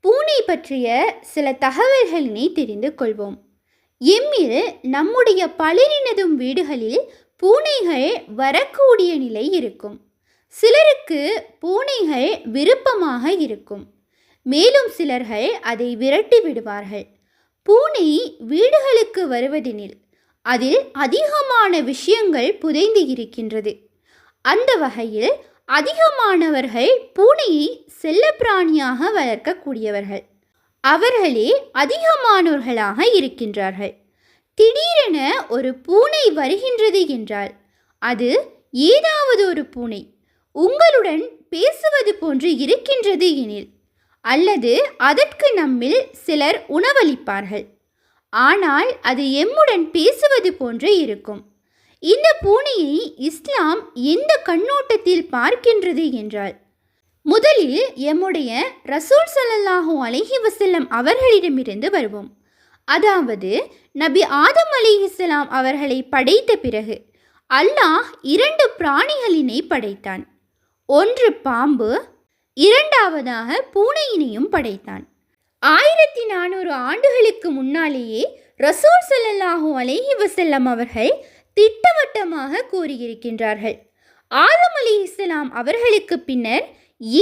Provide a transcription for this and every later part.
பூனை பற்றிய சில தகவல்களினை தெரிந்து கொள்வோம். எம்மில் நம்முடைய பலரினதும் வீடுகளில் பூனைகள் வரக்கூடிய நிலை இருக்கும். சிலருக்கு பூனைகள் விருப்பமாக இருக்கும். மேலும் சிலர்கள் அதை விரட்டி விடுவார்கள். பூனை வீடுகளுக்கு வருவதெனில் அதில் அதிகமான விஷயங்கள் புதைந்து இருக்கின்றது. அந்த வகையில் அதிகமானவர்கள் பூனையை செல்லப்பிராணியாக வளர்க்கக்கூடியவர்கள். அவர்களே அதிகமானவர்களாக இருக்கின்றார்கள். திடீரென ஒரு பூனை வருகின்றது என்றால் அது ஏதாவது ஒரு பூனை உங்களுடன் பேசுவது போன்று இருக்கின்றது எனில் அல்லது அதற்கு நம்மில் சிலர் உணவளிப்பார்கள். ஆனால் அது எம்முடன் பேசுவது போன்று இருக்கும். இந்த பூனையை இஸ்லாம் எந்த கண்ணோட்டத்தில் பார்க்கின்றது என்றால் முதலில் எம்முடைய ரசூல் சல்லல்லாஹூ அலஹி வசல்லம் அவர்களிடமிருந்து வருவோம். அதாவது நபி ஆதம் அலிஹிஸ்லாம் அவர்களை படைத்த பிறகு அல்லாஹ் இரண்டு பிராணிகளினை படைத்தான். ஒன்று பாம்பு இரண்டாவதாக பூனையினையும் படைத்தான். ஆயிரத்தி நானூறு ஆண்டுகளுக்கு முன்னாலேயே ரசூல் சல்லாஹூ அலேஹி வசல்லம் அவர்கள் திட்டவட்டமாக கூறியிருக்கின்றார்கள். ஆதம் அலி இஸ்லாம் அவர்களுக்கு பின்னர்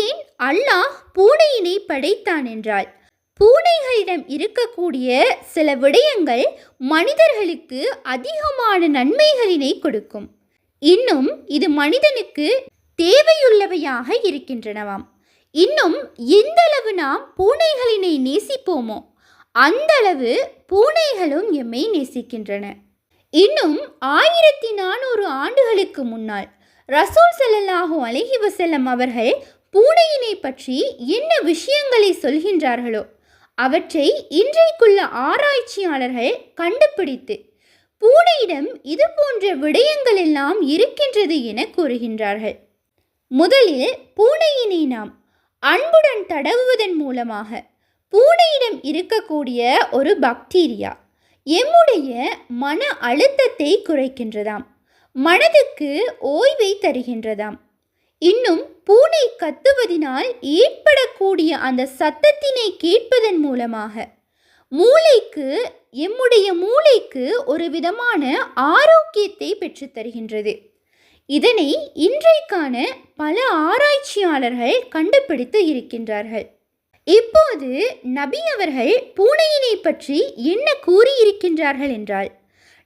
ஏன் அல்லாஹ் பூனையினை படைத்தான் என்றால் பூனைகளிடம் இருக்கக்கூடிய சில விடயங்கள் மனிதர்களுக்கு அதிகமான நன்மைகளினை கொடுக்கும். இன்னும் இது மனிதனுக்கு தேவையுள்ளவையாக இருக்கின்றனவாம். இன்னும் எந்தளவு நாம் பூனைகளினை நேசிப்போமோ அந்தளவு பூனைகளும் எம்மை நேசிக்கின்றன. இன்னும் ஆயிரத்தி நானூறு ஆண்டுகளுக்கு முன்னால் ரசூல் செல்லல்லாஹூ அலஹி வசல்லம் அவர்கள் பூனையினை பற்றி என்ன விஷயங்களை சொல்கின்றார்களோ அவற்றை இன்றைக்குள்ள ஆராய்ச்சியாளர்கள் கண்டுபிடித்து பூனையிடம் இது போன்ற விடயங்கள் எல்லாம் இருக்கின்றது என கூறுகின்றார்கள். முதலில் பூனையினை நாம் அன்புடன் தடவுவதன் மூலமாக பூனையிடம் இருக்கக்கூடிய ஒரு பாக்டீரியா எம்முடைய மன அழுத்தத்தை குறைக்கின்றதாம். மனதுக்கு ஓய்வை தருகின்றதாம். இன்னும் பூனை கத்துவதினால் ஏற்படக்கூடிய அந்த சத்தத்தினை கேட்பதன் மூலமாக மூளைக்கு எம்முடைய மூளைக்கு ஒரு விதமான ஆரோக்கியத்தை பெற்றுத்தருகின்றது இதனை இன்றைக்கான பல ஆராய்ச்சியாளர்கள் கண்டுபிடித்து இருக்கின்றார்கள். இப்போது நபி அவர்கள் பூனையினை பற்றி என்ன கூறியிருக்கின்றார்கள் என்றால்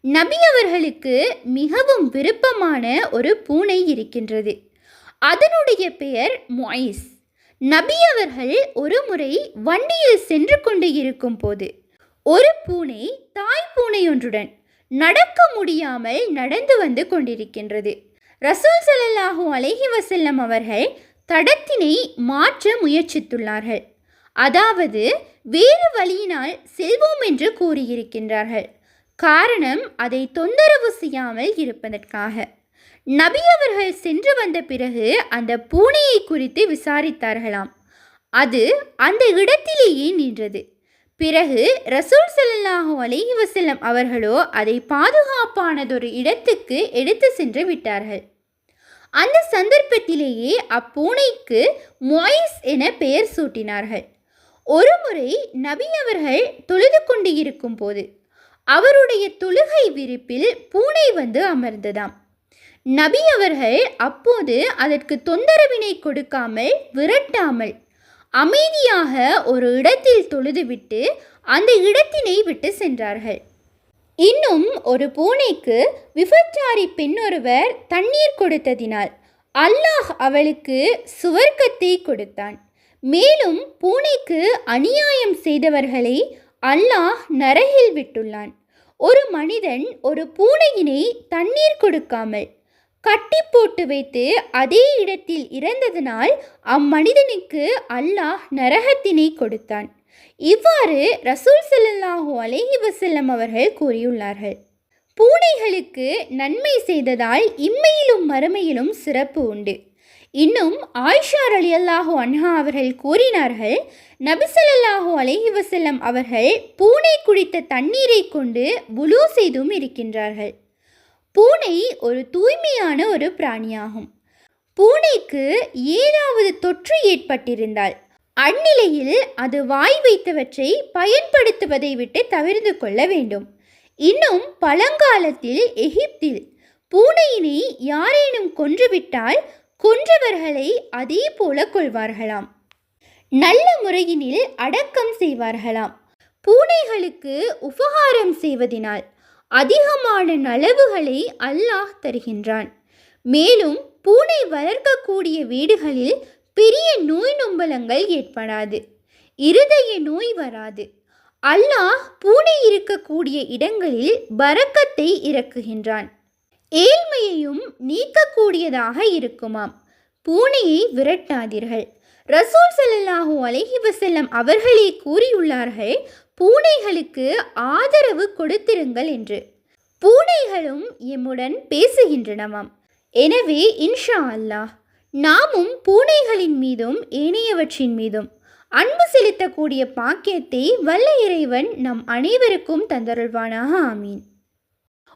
நபி அவர்களுக்கு மிகவும் விருப்பமான ஒரு பூனை இருக்கின்றது. அதனுடைய பெயர் மொய்ஸ் நபி அவர்கள் ஒரு முறை வண்டியில் சென்று கொண்டு இருக்கும் போது ஒரு பூனை தாய் பூனை ஒன்றுடன் நடக்க முடியாமல் நடந்து வந்து கொண்டிருக்கின்றது. ரசூல் சலல்லாஹூ அலஹி வசல்லம் அவர்கள் தடத்தினை மாற்ற முயற்சித்துள்ளார்கள். அதாவது வேறு வழியினால் செல்வோம் என்று கூறியிருக்கின்றார்கள். காரணம் அதை தொந்தரவு செய்யாமல் இருப்பதற்காக. நபி அவர்கள் சென்று வந்த பிறகு அந்த பூனையை குறித்து விசாரித்தார்களாம். அது அந்த இடத்திலேயே நின்றது. பிறகு ரசூல் சல்லாஹூ அலஹி வசல்லம் அவர்களோ அதை பாதுகாப்பானதொரு இடத்துக்கு எடுத்து சென்று விட்டார்கள். அந்த சந்தர்ப்பத்திலேயே அப்பூனைக்கு மொய்ஸ் என பெயர் சூட்டினார்கள். ஒரு முறை நபி அவர்கள் தொழுது கொண்டு இருக்கும் போது அவருடைய தொழுகை விரிப்பில் பூனை வந்து அமர்ந்ததாம். நபி அவர்கள் அப்போது அதற்கு தொந்தரவினை கொடுக்காமல் விரட்டாமல் அமைதியாக ஒரு இடத்தில் தொழுதுவிட்டு அந்த இடத்தினை விட்டு சென்றார்கள். இன்னும் ஒரு பூனைக்கு விபச்சாரி பெண்ணொருவர் தண்ணீர் கொடுத்ததினால் அல்லாஹ் அவளுக்கு சுவர்க்கத்தை கொடுத்தான். மேலும் பூனைக்கு அநியாயம் செய்தவர்களை அல்லாஹ் நரகில் விட்டுள்ளான். ஒரு மனிதன் ஒரு பூனையினை தண்ணீர் கொடுக்காமல் கட்டி போட்டு வைத்து அதே இடத்தில் இறந்ததனால் அம்மனிதனுக்கு அல்லாஹ் நரகத்தினை கொடுத்தான். இவ்வாறு ரசூல் ஸல்லல்லாஹு அலேஹி வசல்லம் அவர்கள் கூறியுள்ளார்கள். பூனைகளுக்கு நன்மை செய்ததால் இம்மையிலும் மறுமையிலும் சிறப்பு உண்டு. இன்னும் ஆயிஷா அல்லாஹோ அன்ஹா அவர்கள் கூறினார்கள் நபிசல்லாஹு அலஹி வசல்லம் அவர்கள் பூனை குடித்த தண்ணீரை கொண்டு புலு செய்தும் இருக்கின்றார்கள். பூனை ஒரு தூய்மையான ஒரு பிராணியாகும். பூனைக்கு ஏதாவது தொற்று ஏற்பட்டிருந்தால் அந்நிலையில் அது வாய் வைத்தவற்றை பயன்படுத்துவதை விட்டு தவிர்த்து கொள்ள வேண்டும். இன்னும் பழங்காலத்தில் எகிப்தில் பூனையினை யாரேனும் கொன்றுவிட்டால் கொன்றவர்களை அதே போல கொள்வார்களாம். நல்ல முறையினில் அடக்கம் செய்வார்களாம். பூனைகளுக்கு உபகாரம் செய்வதினால் அதிகமான நலவுகளை அல்லாஹ் தருகின்றான். மேலும் பூனை வளர்க்கக்கூடிய வீடுகளில் பெரிய நோய் நொம்பலங்கள் ஏற்படாது. இருதய நோய் வராது. அல்லாஹ் பூனை இருக்கக்கூடிய இடங்களில் பறக்கத்தை இறக்குகின்றான். ஏழ்மையையும் நீக்கக்கூடியதாக இருக்குமாம். பூனையை விரட்டாதீர்கள். ரசூல் ஸல்லல்லாஹு அலஹி வசல்லம் அவர்களே கூறியுள்ளார்கள் பூனைகளுக்கு ஆதரவு கொடுத்திருங்கள் என்று. பூனைகளும் எம்முடன் பேசுகின்றனவாம். எனவே இன்ஷா அல்லாஹ் நாமும் பூனைகளின் மீதும் ஏனையவற்றின் மீதும் அன்பு செலுத்தக்கூடிய பாக்கியத்தை வல்ல இறைவன் நம் அனைவருக்கும் தந்தருள்வானாக. ஆமீன்.